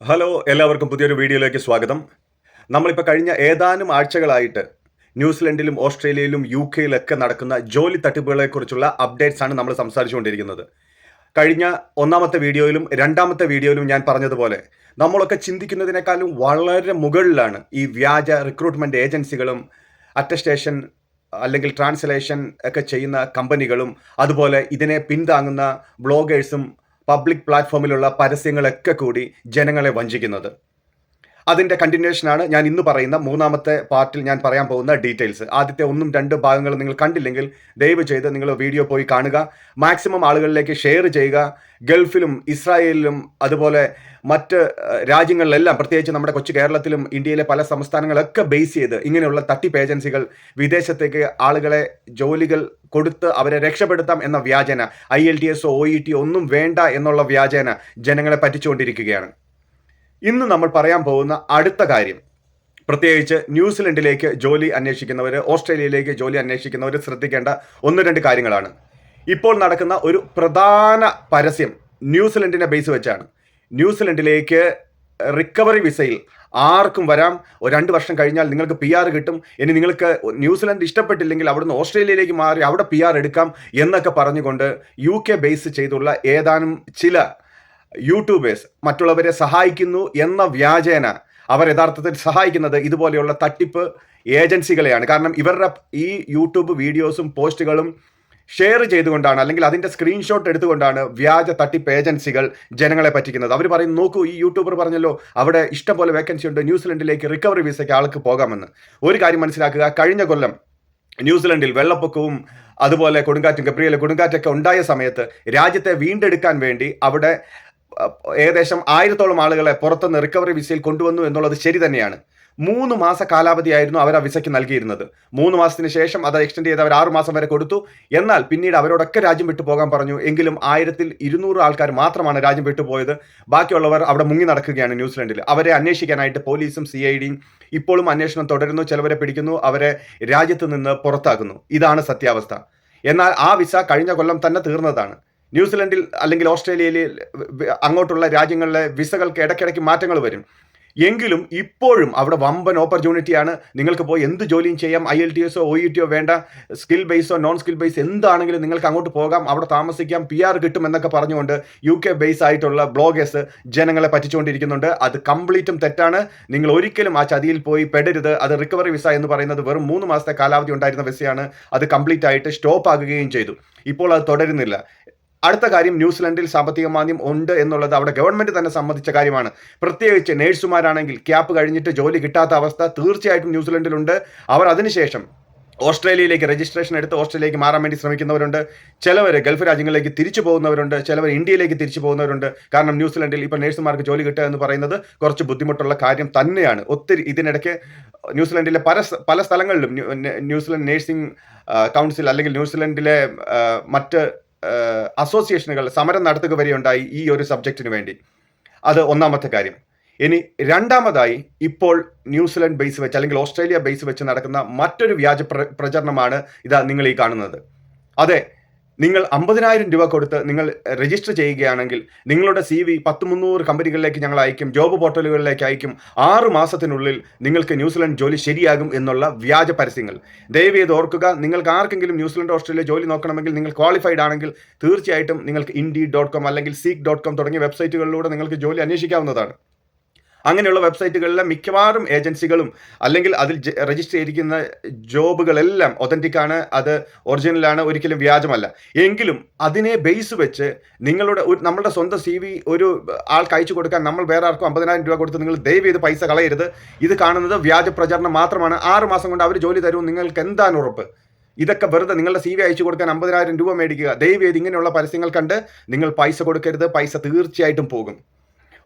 Hello എല്ലാവർക്കും പുതിയൊരു വീഡിയോയിലേക്ക് സ്വാഗതം. നമ്മളിപ്പോൾ കഴിഞ്ഞ ഏതാനും ആഴ്ചകളായിട്ട് ന്യൂസിലൻഡിലും ഓസ്ട്രേലിയയിലും യു കെയിലൊക്കെ നടക്കുന്ന ജോലി തട്ടിപ്പുകളെക്കുറിച്ചുള്ള അപ്ഡേറ്റ്സ് ആണ് നമ്മൾ സംസാരിച്ചുകൊണ്ടിരിക്കുന്നത്. കഴിഞ്ഞ ഒന്നാമത്തെ വീഡിയോയിലും രണ്ടാമത്തെ വീഡിയോയിലും ഞാൻ പറഞ്ഞതുപോലെ നമ്മളൊക്കെ ചിന്തിക്കുന്നതിനേക്കാളും വളരെ മുകളിലാണ് ഈ വ്യാജ റിക്രൂട്ട്മെന്റ് ഏജൻസികളും അറ്റസ്റ്റേഷൻ അല്ലെങ്കിൽ ട്രാൻസ്ലേഷൻ ഒക്കെ ചെയ്യുന്ന കമ്പനികളും അതുപോലെ ഇതിനെ പിന്താങ്ങുന്ന ബ്ലോഗേഴ്സും പബ്ലിക് പ്ലാറ്റ്ഫോമിലുള്ള പരസ്യങ്ങളൊക്കെ കൂടി ജനങ്ങളെ വഞ്ചിക്കുന്നത്. അതിന്റെ കണ്ടിന്യൂഷനാണ് ഞാൻ ഇന്ന് പറയുന്ന മൂന്നാമത്തെ പാർട്ടിൽ ഞാൻ പറയാൻ പോകുന്ന ഡീറ്റെയിൽസ് ആദ്യത്തെ ഒന്നും രണ്ട് ഭാഗങ്ങൾ നിങ്ങൾ കണ്ടില്ലെങ്കിൽ ദയവ് ചെയ്ത് നിങ്ങൾ വീഡിയോ പോയി കാണുക. മാക്സിമം ആളുകളിലേക്ക് ഷെയർ ചെയ്യുക. ഗൾഫിലും ഇസ്രായേലിലും അതുപോലെ മറ്റ് രാജ്യങ്ങളിലെല്ലാം പ്രത്യേകിച്ച് നമ്മുടെ കൊച്ചു കേരളത്തിലും ഇന്ത്യയിലെ പല സംസ്ഥാനങ്ങളൊക്കെ ബേസ് ചെയ്ത് ഇങ്ങനെയുള്ള തട്ടിപ്പ് ഏജൻസികൾ വിദേശത്തേക്ക് ആളുകളെ ജോലികൾ കൊടുത്ത് അവരെ രക്ഷപ്പെടുത്താം എന്ന വ്യാജന I L T S O E T ഒന്നും വേണ്ട എന്നുള്ള വ്യാജന ജനങ്ങളെ പറ്റിച്ചുകൊണ്ടിരിക്കുകയാണ്. ഇന്ന് നമ്മൾ പറയാൻ പോകുന്ന അടുത്ത കാര്യം പ്രത്യേകിച്ച് ന്യൂസിലൻഡിലേക്ക് ജോലി അന്വേഷിക്കുന്നവർ ഓസ്ട്രേലിയയിലേക്ക് ജോലി അന്വേഷിക്കുന്നവർ ശ്രദ്ധിക്കേണ്ട ഒന്ന് രണ്ട് കാര്യങ്ങളാണ്. ഇപ്പോൾ നടക്കുന്ന ഒരു പ്രധാന പരസ്യം ന്യൂസിലൻഡിനെ ബേസ് വെച്ചാണ്. ന്യൂസിലൻഡിലേക്ക് റിക്കവറി വിസയിൽ ആർക്കും വരാം. ഒരു രണ്ട് വർഷം കഴിഞ്ഞാൽ നിങ്ങൾക്ക് പി ആർ കിട്ടും. ഇനി നിങ്ങൾക്ക് ന്യൂസിലൻഡ് ഇഷ്ടപ്പെട്ടില്ലെങ്കിൽ അവിടുന്ന് ഓസ്ട്രേലിയയിലേക്ക് മാറി അവിടെ പി ആർ എടുക്കാം എന്നൊക്കെ പറഞ്ഞുകൊണ്ട് യു കെ ബേസ് ചെയ്തുള്ള ഏതാനും ചില യൂട്യൂബേഴ്സ് മറ്റുള്ളവരെ സഹായിക്കുന്നു എന്ന വ്യാജേന അവർ യഥാർത്ഥത്തിൽ സഹായിക്കുന്നത് ഇതുപോലെയുള്ള തട്ടിപ്പ് ഏജൻസികളെയാണ്. കാരണം ഇവരുടെ ഈ യൂട്യൂബ് വീഡിയോസും പോസ്റ്റുകളും ഷെയർ ചെയ്തുകൊണ്ടാണ് അല്ലെങ്കിൽ അതിന്റെ സ്ക്രീൻഷോട്ട് എടുത്തുകൊണ്ടാണ് വ്യാജ തട്ടിപ്പ് ഏജൻസികൾ ജനങ്ങളെ പറ്റിക്കുന്നത്. അവർ പറയും നോക്കൂ ഈ യൂട്യൂബർ പറഞ്ഞല്ലോ അവിടെ ഇഷ്ടംപോലെ വേക്കൻസി ഉണ്ട് ന്യൂസിലൻഡിലേക്ക് റിക്കവറി വിസയ്ക്ക് ആൾക്ക് പോകാമെന്ന്. ഒരു കാര്യം മനസ്സിലാക്കുക കഴിഞ്ഞ കൊല്ലം ന്യൂസിലൻഡിൽ വെള്ളപ്പൊക്കവും അതുപോലെ കൊടുങ്കാറ്റും ഗബ്രിയലെ കൊടുങ്കാറ്റൊക്കെ ഉണ്ടായ സമയത്ത് രാജ്യത്തെ വീണ്ടെടുക്കാൻ വേണ്ടി അവിടെ ഏകദേശം ആയിരത്തോളം ആളുകളെ പുറത്തുനിന്ന് റിക്കവറി വിസയിൽ കൊണ്ടുവന്നു എന്നുള്ളത് ശരി തന്നെയാണ്. മൂന്ന് മാസ കാലാവധിയായിരുന്നു അവർ ആ വിസയ്ക്ക് നൽകിയിരുന്നത്. മൂന്ന് മാസത്തിന് ശേഷം അത് എക്സ്റ്റെൻഡ് ചെയ്ത് അവർ ആറു മാസം വരെ കൊടുത്തു. എന്നാൽ പിന്നീട് അവരോടൊക്കെ രാജ്യം വിട്ടു പോകാൻ പറഞ്ഞു. എങ്കിലും ആയിരത്തിൽ ഇരുന്നൂറ് ആൾക്കാർ മാത്രമാണ് രാജ്യം വിട്ടുപോയത് ബാക്കിയുള്ളവർ അവിടെ മുങ്ങി നടക്കുകയാണ് ന്യൂസിലൻഡിൽ. അവരെ അന്വേഷിക്കാനായിട്ട് പോലീസും സി ഐ ഡിയും ഇപ്പോഴും അന്വേഷണം തുടരുന്നു. ചിലവരെ പിടിക്കുന്നു. അവരെ രാജ്യത്ത് നിന്ന് പുറത്താക്കുന്നു. ഇതാണ് സത്യാവസ്ഥ. എന്നാൽ ആ വിസ കഴിഞ്ഞ കൊല്ലം തന്നെ തീർന്നതാണ്. ന്യൂസിലൻഡിൽ അല്ലെങ്കിൽ ഓസ്ട്രേലിയയിൽ അങ്ങോട്ടുള്ള രാജ്യങ്ങളിലെ വിസകൾക്ക് ഇടയ്ക്കിടയ്ക്ക് മാറ്റങ്ങൾ വരും. എങ്കിലും ഇപ്പോഴും അവിടെ വമ്പൻ ഓപ്പർച്യൂണിറ്റിയാണ്. നിങ്ങൾക്ക് പോയി എന്ത് ജോലിയും ചെയ്യാം. ഐ എൽ ടി എസോ ഒ ഇ ടിയോ വേണ്ട. സ്കിൽ ബേസോ നോൺ സ്കിൽ ബേസ് എന്താണെങ്കിലും നിങ്ങൾക്ക് അങ്ങോട്ട് പോകാം. അവിടെ താമസിക്കാം. പി ആർ കിട്ടും എന്നൊക്കെ പറഞ്ഞുകൊണ്ട് യു കെ ബേസ് ആയിട്ടുള്ള ബ്ലോഗേഴ്സ് ജനങ്ങളെ പറ്റിച്ചുകൊണ്ടിരിക്കുന്നുണ്ട്. അത് കംപ്ലീറ്റും തെറ്റാണ്. നിങ്ങൾ ഒരിക്കലും ആ ചതിയിൽ പോയി പെടരുത്. അത് റിക്കവറി വിസ എന്ന് പറയുന്നത് വെറും മൂന്ന് മാസത്തെ കാലാവധി ഉണ്ടായിരുന്ന വിസയാണ്. അത് കംപ്ലീറ്റ് ആയിട്ട് സ്റ്റോപ്പ് ആകുകയും ചെയ്തു. ഇപ്പോൾ അത് തുടരുന്നില്ല. അടുത്ത കാര്യം ന്യൂസിലൻഡിൽ സാമ്പത്തിക മാന്ദ്യം ഉണ്ട് എന്നുള്ളത് അവിടെ ഗവൺമെന്റ് തന്നെ സമ്മതിച്ച കാര്യമാണ്. പ്രത്യേകിച്ച് നേഴ്സുമാരാണെങ്കിൽ ക്യാപ്പ് കഴിഞ്ഞിട്ട് ജോലി കിട്ടാത്ത അവസ്ഥ തീർച്ചയായിട്ടും ന്യൂസിലൻഡിലുണ്ട്. അവർ അതിനുശേഷം ഓസ്ട്രേലിയയിലേക്ക് രജിസ്ട്രേഷൻ എടുത്ത് ഓസ്ട്രേലിയയിലേക്ക് മാറാൻ വേണ്ടി ശ്രമിക്കുന്നവരുണ്ട്. ചിലവർ ഗൾഫ് രാജ്യങ്ങളിലേക്ക് തിരിച്ചു പോകുന്നവരുണ്ട്. ചിലവർ ഇന്ത്യയിലേക്ക് തിരിച്ചു പോകുന്നവരുണ്ട്. കാരണം ന്യൂസിലൻഡിൽ ഇപ്പോൾ നേഴ്സുമാർക്ക് ജോലി കിട്ടുക എന്ന് പറയുന്നത് കുറച്ച് ബുദ്ധിമുട്ടുള്ള കാര്യം തന്നെയാണ്. ഒത്തിരി ഇതിനിടയ്ക്ക് ന്യൂസിലൻഡിലെ പല പല സ്ഥലങ്ങളിലും new- new- New Zealand nursing council അല്ലെങ്കിൽ ന്യൂസിലൻഡിലെ മറ്റ് അസോസിയേഷനുകൾ സമരം നടത്തുക വരെയുണ്ടായി ഈ ഒരു സബ്ജക്റ്റിന് വേണ്ടി. അത് ഒന്നാമത്തെ കാര്യം. ഇനി രണ്ടാമതായി ഇപ്പോൾ ന്യൂസിലൻഡ് ബേസ് വെച്ച് അല്ലെങ്കിൽ ഓസ്ട്രേലിയ ബേസ് വെച്ച് നടക്കുന്ന മറ്റൊരു വ്യാജ പ്ര പ്രചരണമാണ് ഇതാ നിങ്ങൾ ഈ കാണുന്നത്. അതെ നിങ്ങൾ അമ്പതിനായിരം രൂപ കൊടുത്ത് നിങ്ങൾ രജിസ്റ്റർ ചെയ്യുകയാണെങ്കിൽ നിങ്ങളുടെ സി വി പത്ത് മുന്നൂറ് കമ്പനികളിലേക്ക് ഞങ്ങൾ അയക്കും ജോബ് പോർട്ടലുകളിലേക്ക് അയക്കും. ആറ് മാസത്തിനുള്ളിൽ നിങ്ങൾക്ക് ന്യൂസിലൻഡ് ജോലി ശരിയാകും എന്നുള്ള വ്യാജ പരസ്യങ്ങൾ. ദയവ് ചെയ്ത് ഓർക്കുക നിങ്ങൾക്ക് ആർക്കെങ്കിലും ന്യൂസിലൻഡ് ഓസ്ട്രേലിയ ജോലി നോക്കണമെങ്കിൽ നിങ്ങൾ ക്വാളിഫൈഡ് ആണെങ്കിൽ തീർച്ചയായിട്ടും നിങ്ങൾക്ക് ഇൻഡി ഡോട്ട് കോം അല്ലെങ്കിൽ സീക്ക് ഡോട്ട് കോം തുടങ്ങിയ വെബ്സൈറ്റുകളിലൂടെ നിങ്ങൾക്ക് ജോലി അന്വേഷിക്കാവുന്നതാണ്. അങ്ങനെയുള്ള വെബ്സൈറ്റുകളിലെ മിക്കവാറും ഏജൻസികളും അല്ലെങ്കിൽ അതിൽ രജിസ്റ്റർ ചെയ്തിരിക്കുന്ന ജോബുകളെല്ലാം ഒതന്റിക് ആണ് അത് ഒറിജിനലാണ് ഒരിക്കലും വ്യാജമല്ല. എങ്കിലും അതിനെ ബേസ് വെച്ച് നിങ്ങളുടെ ഒരു നമ്മളുടെ സ്വന്തം സി വി ഒരു ആൾക്ക് അയച്ചു കൊടുക്കാൻ നമ്മൾ വേറെ ആർക്കും അമ്പതിനായിരം രൂപ കൊടുത്ത് നിങ്ങൾ ദയവ് ചെയ്ത് പൈസ കളയരുത്. ഇത് കാണുന്നത് വ്യാജ പ്രചരണം മാത്രമാണ്. ആറ് മാസം കൊണ്ട് അവർ ജോലി തരും നിങ്ങൾക്ക് എന്താണ് ഉറപ്പ്? ഇതൊക്കെ വെറുതെ നിങ്ങളുടെ സി വി അയച്ചു കൊടുക്കാൻ അമ്പതിനായിരം രൂപ മേടിക്കുക. ദയവ് ചെയ്ത് ഇങ്ങനെയുള്ള പരസ്യങ്ങൾ കണ്ട് നിങ്ങൾ പൈസ കൊടുക്കരുത് പൈസ തീർച്ചയായിട്ടും പോകും.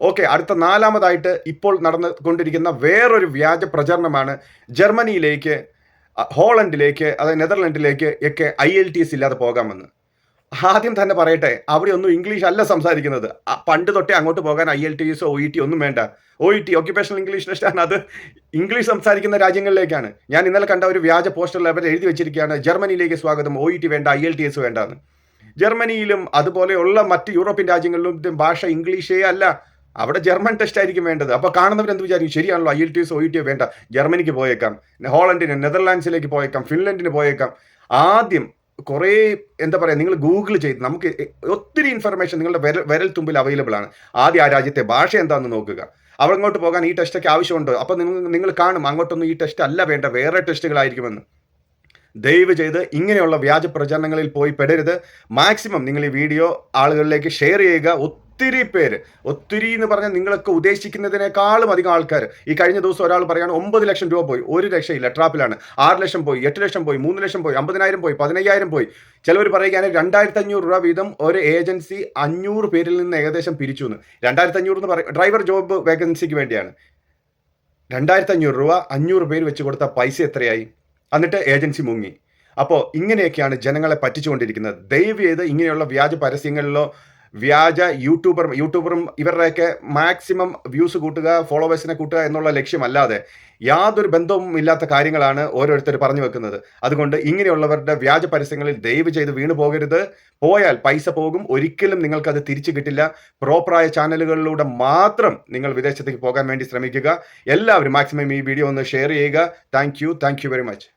ഓക്കെ അടുത്ത നാലാമതായിട്ട് ഇപ്പോൾ നടന്നുകൊണ്ടിരിക്കുന്ന വേറൊരു വ്യാജ പ്രചരണമാണ് ജർമ്മനിയിലേക്ക് ഹോളണ്ടിലേക്ക് അതായത് നെതർലൻഡിലേക്ക് ഒക്കെ ഐ എൽ ടി എസ് ഇല്ലാതെ പോകാമെന്ന്. ആദ്യം തന്നെ പറയട്ടെ അവിടെ ഒന്നും ഇംഗ്ലീഷ് അല്ല സംസാരിക്കുന്നത്. പണ്ട് തൊട്ടേ അങ്ങോട്ട് പോകാൻ I L T S O E T ഒന്നും വേണ്ട. O E T occupational English ടെസ്റ്റാണ് അത് ഇംഗ്ലീഷ് സംസാരിക്കുന്ന രാജ്യങ്ങളിലേക്കാണ്. ഞാൻ ഇന്നലെ കണ്ട ഒരു വ്യാജ പോസ്റ്ററിൽ അവർ എഴുതി വെച്ചിരിക്കുകയാണ് ജർമ്മനിയിലേക്ക് സ്വാഗതം ഒ ഇ ടി വേണ്ട ഐ എൽ ടി എസ് വേണ്ടെന്ന്. ജർമ്മനിയിലും അതുപോലെയുള്ള മറ്റ് യൂറോപ്യൻ രാജ്യങ്ങളിലും ഭാഷ ഇംഗ്ലീഷേ അല്ല. അവിടെ ജർമ്മൻ ടെസ്റ്റ് ആയിരിക്കും വേണ്ടത്. അപ്പോൾ കാണുന്നവർ എന്ത് വിചാരിക്കും? ശരിയാണല്ലോ I L T S O E T വേണ്ട. ജർമ്മനിക്ക് പോയേക്കാം. ഹോളണ്ടിന് നെതർലാൻഡ്സിലേക്ക് പോയേക്കാം. ഫിൻലൻഡിന് പോയേക്കാം. ആദ്യം കുറേ എന്താ പറയുക നിങ്ങൾ ഗൂഗിൾ ചെയ്ത് നമുക്ക് ഒത്തിരി ഇൻഫർമേഷൻ നിങ്ങളുടെ വിരൽ വിരൽ തുമ്പിൽ അവൈലബിൾ ആണ്. ആദ്യം ആ രാജ്യത്തെ ഭാഷ എന്താണെന്ന് നോക്കുക. അവിടെ അങ്ങോട്ട് പോകാൻ ഈ ടെസ്റ്റൊക്കെ ആവശ്യമുണ്ടോ. അപ്പോൾ നിങ്ങൾ നിങ്ങൾ കാണും അങ്ങോട്ടൊന്നും ഈ ടെസ്റ്റ് അല്ല വേണ്ട വേറെ ടെസ്റ്റുകളായിരിക്കുമെന്ന് ദയവ് ചെയ്ത് ഇങ്ങനെയുള്ള വ്യാജ പ്രചരണങ്ങളിൽ പോയി പെടരുത്. മാക്സിമം നിങ്ങൾ ഈ വീഡിയോ ആളുകളിലേക്ക് ഷെയർ ചെയ്യുക. ഒത്തിരി പേര് ഒത്തിരി എന്ന് പറഞ്ഞാൽ നിങ്ങളൊക്കെ ഉദ്ദേശിക്കുന്നതിനേക്കാളും അധികം ആൾക്കാർ. ഈ കഴിഞ്ഞ ദിവസം ഒരാൾ പറയുകയാണ് ഒമ്പത് ലക്ഷം രൂപ പോയി ഒരു രക്ഷയില്ല ട്രാപ്പിലാണ്. ആറ് ലക്ഷം പോയി എട്ട് ലക്ഷം പോയി മൂന്ന് ലക്ഷം പോയി അമ്പതിനായിരം പോയി പതിനയ്യായിരം പോയി. ചിലവർ പറയുകയാണെങ്കിൽ രണ്ടായിരത്തി അഞ്ഞൂറ് രൂപ വീതം ഒരു ഏജൻസി അഞ്ഞൂറ് പേരിൽ നിന്ന് ഏകദേശം പിരിച്ചു എന്ന്. രണ്ടായിരത്തി അഞ്ഞൂറ് എന്ന് പറയും ഡ്രൈവർ ജോബ് വേക്കൻസിക്ക് വേണ്ടിയാണ്. രണ്ടായിരത്തി അഞ്ഞൂറ് രൂപ അഞ്ഞൂറ് പേര് വെച്ച് കൊടുത്ത പൈസ എത്രയായി? എന്നിട്ട് ഏജൻസി മുങ്ങി. അപ്പോൾ ഇങ്ങനെയൊക്കെയാണ് ജനങ്ങളെ പറ്റിച്ചുകൊണ്ടിരിക്കുന്നത്. ദയവ് ചെയ്ത് ഇങ്ങനെയുള്ള വ്യാജ പരസ്യങ്ങളിലോ വ്യാജ യൂട്യൂബർ യൂട്യൂബറും ഇവരുടെയൊക്കെ മാക്സിമം വ്യൂസ് കൂട്ടുക ഫോളോവേഴ്സിനെ കൂട്ടുക എന്നുള്ള ലക്ഷ്യമല്ലാതെ യാതൊരു ബന്ധവും ഇല്ലാത്ത കാര്യങ്ങളാണ് ഓരോരുത്തർ പറഞ്ഞു വെക്കുന്നത്. അതുകൊണ്ട് ഇങ്ങനെയുള്ളവരുടെ വ്യാജ പരസ്യങ്ങളിൽ ദയവ് ചെയ്ത് വീണു പോകരുത്. പോയാൽ പൈസ പോകും. ഒരിക്കലും നിങ്ങൾക്കത് തിരിച്ചു കിട്ടില്ല. പ്രോപ്പറായ ചാനലുകളിലൂടെ മാത്രം നിങ്ങൾ വിദേശത്തേക്ക് പോകാൻ വേണ്ടി ശ്രമിക്കുക. എല്ലാവരും മാക്സിമം ഈ വീഡിയോ ഒന്ന് ഷെയർ ചെയ്യുക. Thank you thank you very much